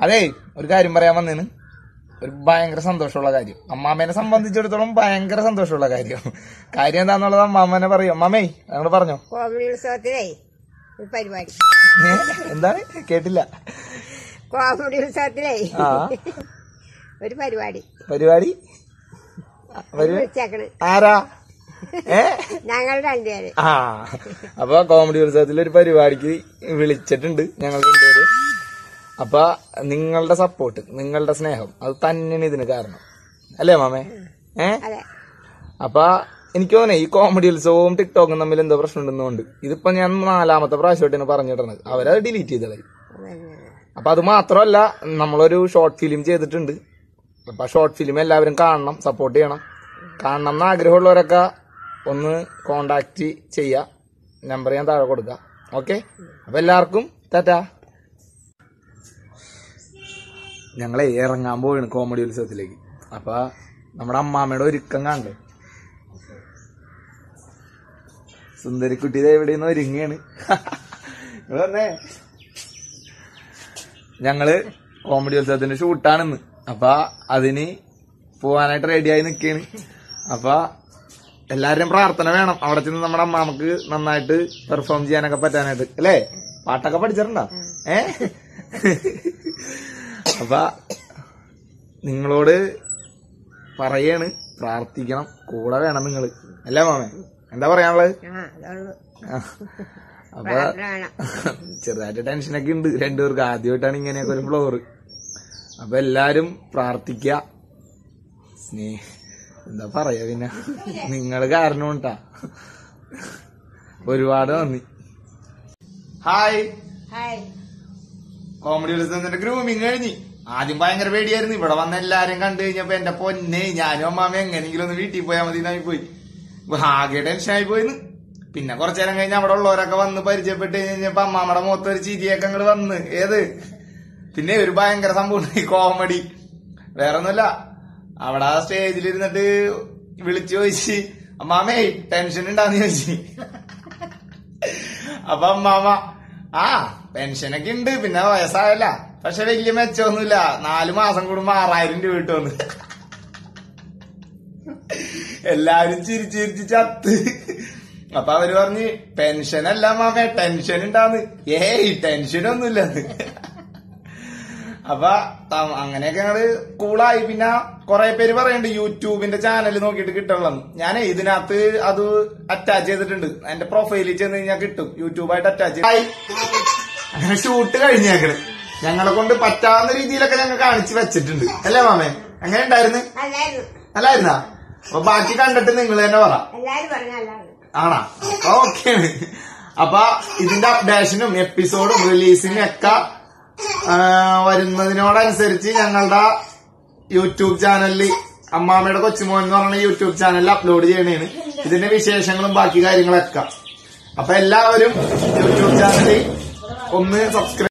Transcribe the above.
അതേ ഒരു കാര്യം പറയാൻ വന്നേന്. ഒരു ഭയങ്കര സന്തോഷമുള്ള കാര്യം. അമ്മാമേനെ സംബന്ധിച്ചിടത്തോളം ഭയങ്കര സന്തോഷമുള്ള കാര്യം. കാര്യം എന്താന്നുള്ളത് അമ്മാമേനെ പറയും. അമ്മാമേ അങ്ങോട്ട് പറഞ്ഞോ? ഒരു പരിപാടി? എന്താണ്? കേട്ടില്ല. കോമഡി ഉത്സവത്തിലേ ഒരു പരിപാടി. പരിപാടി? ആരാ? ഞങ്ങൾ രണ്ടുപേര്. ആ. അപ്പൊ കോമഡി ഉത്സവത്തിൽ ഒരു പരിപാടിക്ക് വിളിച്ചിട്ടുണ്ട് ഞങ്ങൾ രണ്ടുപേര്. അപ്പൊ നിങ്ങളുടെ സപ്പോർട്ട് നിങ്ങളുടെ സ്നേഹം അത് തന്നെയാണ് ഇതിന് കാരണം. അല്ലേ മാമേ? ഏ? അപ്പൊ എനിക്ക് തോന്നേ ഈ കോമഡി ഉത്സവവും ടിക്ടോക്കും തമ്മിൽ എന്തോ പ്രശ്നം ഉണ്ടെന്നുണ്ട് ഇതിപ്പോ ഞാൻ നാലാമത്തെ പ്രാവശ്യമായിട്ടാണ് പറഞ്ഞിട്ടുള്ളത് അവരത് ഡിലീറ്റ് ചെയ്തതായി. അപ്പൊ അത് മാത്രമല്ല നമ്മളൊരു ഷോർട്ട് ഫിലിം ചെയ്തിട്ടുണ്ട്. അപ്പൊ ഷോർട്ട് ഫിലിം എല്ലാവരും കാണണം സപ്പോർട്ട് ചെയ്യണം. കാണണം എന്ന് ആഗ്രഹമുള്ളവരൊക്കെ ഒന്ന് കോണ്ടാക്ട് ചെയ്യുക നമ്പർ ഞാൻ താഴെ കൊടുക്കാം. ഓക്കെ അപ്പൊ എല്ലാവർക്കും ടാറ്റാ. ഞങ്ങളെ ഇറങ്ങാൻ പോവാണ് കോമഡി ഉത്സവത്തിലേക്ക്. അപ്പൊ നമ്മുടെ അമ്മാമ്മയുടെ ഒരുക്കം കണ്ടേ. സുന്ദരിക്കുട്ടി ദേ ഇവിടെ നിന്ന് ഒരുങ്ങിയാണ് പറഞ്ഞേ ഞങ്ങൾ കോമഡി ഉത്സവത്തിന്റെ ഷൂട്ടാണെന്ന്. അപ്പൊ അതിന് പോവാനായിട്ട് റെഡിയായി നിക്കാണ്. അപ്പൊ എല്ലാവരുടെയും പ്രാർത്ഥന വേണം. അവിടെ ചെന്ന് നമ്മുടെ അമ്മാമക്ക് നന്നായിട്ട് പെർഫോം ചെയ്യാനൊക്കെ പറ്റാനായിട്ട്. അല്ലേ? പാട്ടൊക്കെ പഠിച്ചിട്ടുണ്ടോ? ഏ? അപ്പൊ നിങ്ങളോട് പറയാണ് പ്രാർത്ഥിക്കണം കൂടെ വേണം നിങ്ങൾ. അല്ലേ മാമേ? എന്താ പറയാനുള്ളത്. അപ്പൊ ചെറുതായിട്ട് ടെൻഷനൊക്കെ ഉണ്ട്. രണ്ടുപേർക്ക് ആദ്യമായിട്ടാണ് ഇങ്ങനെയൊക്കെ ഒരു ഫ്ലോർ അപ്പൊ എല്ലാരും പ്രാർത്ഥിക്ക. സ്നേ എന്താ പറയാ പിന്നെ? നിങ്ങൾ കാരണം ഉണ്ടാ ഒരുപാട് നന്ദി. Hi hi. കോമഡി ഉത്സവത്തിന്റെ ഗ്രൂമിങ് കഴിഞ്ഞ്. ആദ്യം ഭയങ്കര പേടിയായിരുന്നു. ഇവിടെ വന്ന എല്ലാരും കണ്ടു കഴിഞ്ഞപ്പോ എന്റെ പൊന്നെ ഞാനും അമ്മാമ എങ്ങനെയെങ്കിലും ഒന്ന് വീട്ടിൽ പോയാൽ മതി എന്നായി പോയി. ആകെ ടെൻഷനായി പോയിന്ന്. പിന്നെ കുറച്ചു നേരം കഴിഞ്ഞ് അവിടെ ഉള്ളവരൊക്കെ വന്ന് പരിചയപ്പെട്ട് കഴിഞ്ഞപ്പോ അമ്മാമ്മയുടെ മുഖത്ത് ഒരു ചിരിയൊക്കെ വന്ന്. ഏത്? പിന്നെ ഒരു ഭയങ്കര സംഭവം കോമഡി വേറെ ഒന്നുമില്ല അവിടെ ആ സ്റ്റേജിലിരുന്നിട്ട് വിളിച്ചു ചോദിച്ച് അമ്മാമേ ടെൻഷൻ ഉണ്ടാന്ന് ചോദിച്ചു. അപ്പൊ അമ്മാമ ആ പെൻഷനൊക്കെ ഉണ്ട് പിന്നെ വയസ്സായല്ല. പക്ഷെ വലിയ മെച്ചമൊന്നുമില്ല. നാലു മാസം കൂടുമ്പോ ആറായിരം രൂപ കിട്ടുമെന്ന് എല്ലാരും ചിരിച്ച് ചിരിച്ച് ചത്ത്. അപ്പൊ അവർ പറഞ്ഞ് പെൻഷൻ അല്ല മാമേ ടെൻഷൻ ഉണ്ടാന്ന് ഏയ് ടെൻഷനൊന്നുമില്ലെന്ന് അപ്പൊ അങ്ങനെയൊക്കെ ഞങ്ങൾ കൂളായി. പിന്നെ കുറെ പേര് പറയുന്നുണ്ട് യൂട്യൂബിന്റെ ചാനൽ നോക്കിയിട്ട് കിട്ടണം ഞാൻ ഇതിനകത്ത് അത് അറ്റാച്ച് ചെയ്തിട്ടുണ്ട്. എന്റെ പ്രൊഫൈലിൽ ചെന്ന് കഴിഞ്ഞാൽ കിട്ടും. യൂട്യൂബായിട്ട് അറ്റാച്ച് അങ്ങനെ ഷൂട്ട് കഴിഞ്ഞേക്കണ്. ഞങ്ങളെ കൊണ്ട് പറ്റാവുന്ന രീതിയിലൊക്കെ ഞങ്ങൾ കാണിച്ചു വെച്ചിട്ടുണ്ട്. അല്ലേ മാമേ? അങ്ങനെ ഉണ്ടായിരുന്നു? അല്ലായിരുന്നാ അപ്പൊ ബാക്കി കണ്ടിട്ട് നിങ്ങൾ തന്നെ പറ. ആണാ? ഓക്കെ അപ്പൊ ഇതിന്റെ അപ്ഡേഷനും എപ്പിസോഡും റിലീസിനും ഒക്കെ വരുന്നതിനോടനുസരിച്ച് ഞങ്ങളുടെ യൂട്യൂബ് ചാനലിൽ അമ്മാമ്മയുടെ കൊച്ചുമോൻ എന്ന് പറയുന്ന യൂട്യൂബ് ചാനലിൽ അപ്ലോഡ് ചെയ്യണേണ് ഇതിന്റെ വിശേഷങ്ങളും ബാക്കി കാര്യങ്ങളൊക്കെ. അപ്പൊ എല്ലാവരും യൂട്യൂബ് ചാനലിൽ ഒന്ന് സബ്സ്ക്രൈബ്